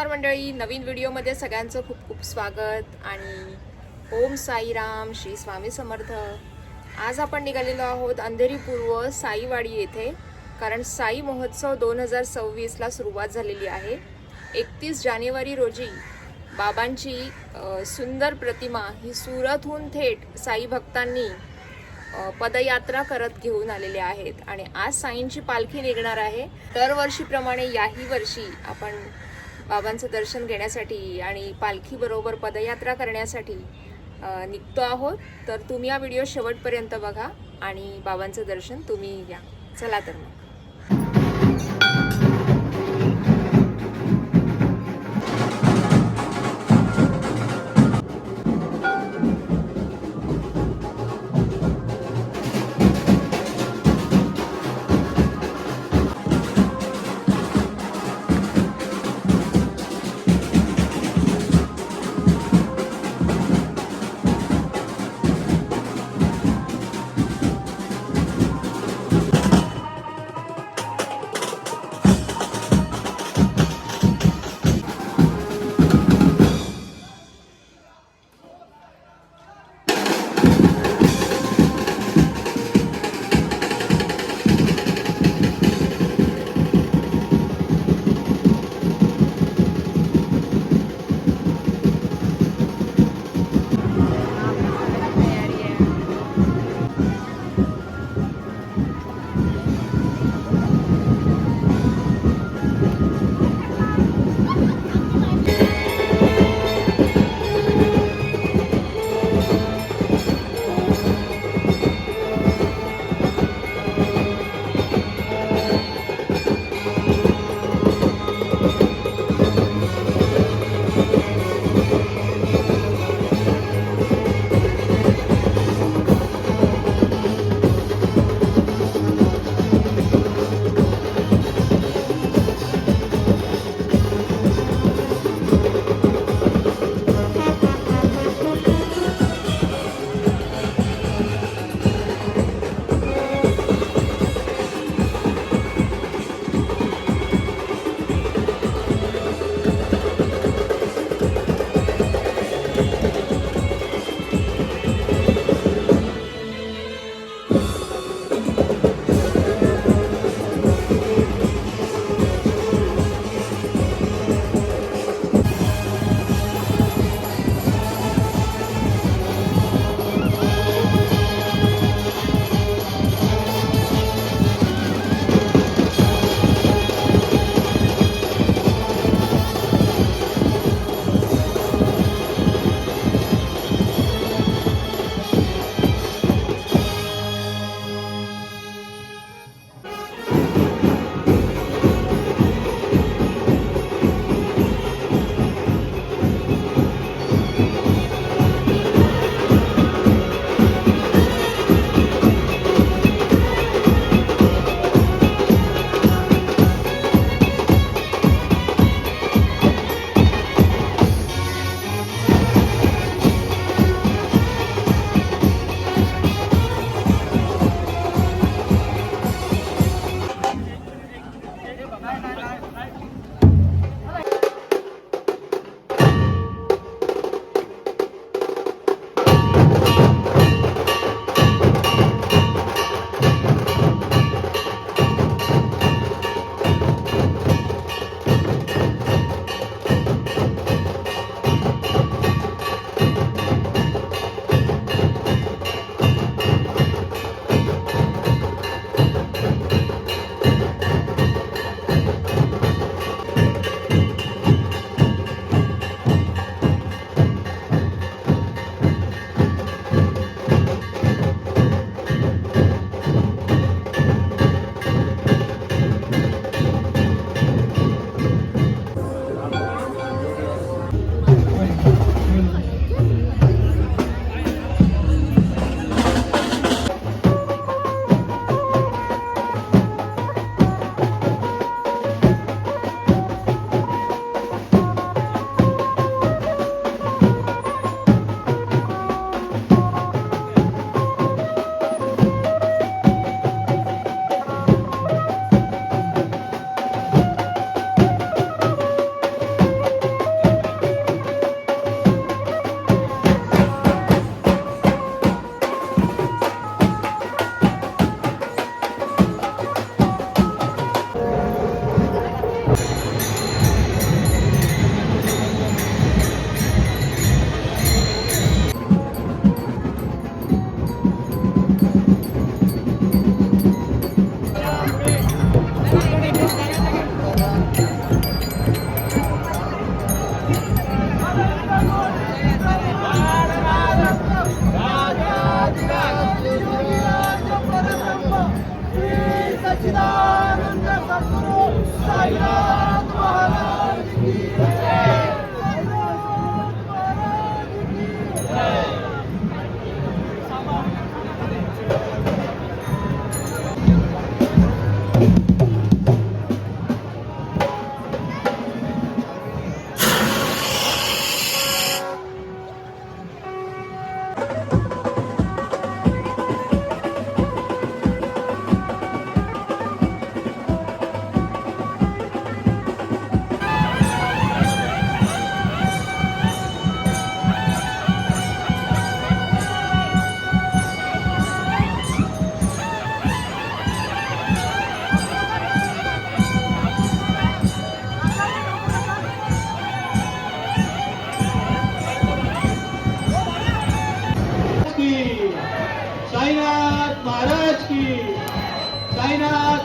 नमस्कार मंडळी. नवीन व्हिडिओमध्ये सगळ्यांचं खूप खूप स्वागत आणि ओम साईराम श्री स्वामी समर्थ. आज आपण निघालेलो आहोत अंधेरी पूर्व साईवाडी येथे कारण साई महोत्सव दोन हजार सव्वीसला सुरुवात झालेली आहे. एकतीस जानेवारी रोजी बाबांची सुंदर प्रतिमा ही सुरतहून थेट साई भक्तांनी पदयात्रा करत घेऊन आलेले आहेत. आणि आज साईंची पालखी निघणार आहे. दरवर्षीप्रमाणे याही वर्षी आपण बाबांचं दर्शन घेण्यासाठी आणि पालखीबरोबर पदयात्रा करण्यासाठी निघतो आहोत. तर तुम्ही हा व्हिडिओ शेवटपर्यंत बघा आणि बाबांचं दर्शन तुम्ही घ्या. चला तर मग.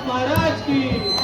महाराज की।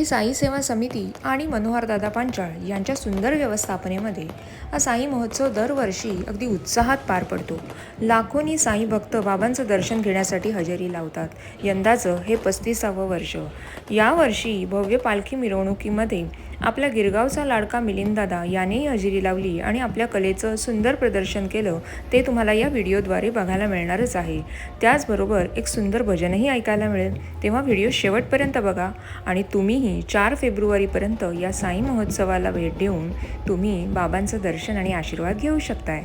श्री साई सेवा समिती आणि मनोहरदादा पांचाळ यांच्या सुंदर व्यवस्थापनेमध्ये हा साई महोत्सव दरवर्षी अगदी उत्साहात पार पडतो. लाखोनी साई भक्त बाबांचं दर्शन घेण्यासाठी हजेरी लावतात. यंदाचं हे पस्तीसावं वर्ष. यावर्षी भव्य पालखी मिरवणुकीमध्ये आपल्या गिरगावचा लाडका मिलिंददादा यानेही हजेरी लावली आणि आपल्या कलेचं सुंदर प्रदर्शन केलं ते तुम्हाला या व्हिडिओद्वारे बघायला मिळणारच आहे. त्याचबरोबर एक सुंदर भजनही ऐकायला मिळेल. तेव्हा व्हिडिओ शेवटपर्यंत बघा आणि तुम्हीही चार फेब्रुवारीपर्यंत या साई महोत्सवाला भेट देऊन तुम्ही बाबांचं दर्शन आणि आशीर्वाद घेऊ शकताय.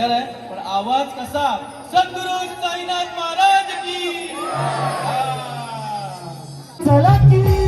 आपला आहे पण आवाज कसा? सद्गुरु साईनाथ महाराज की. चला की.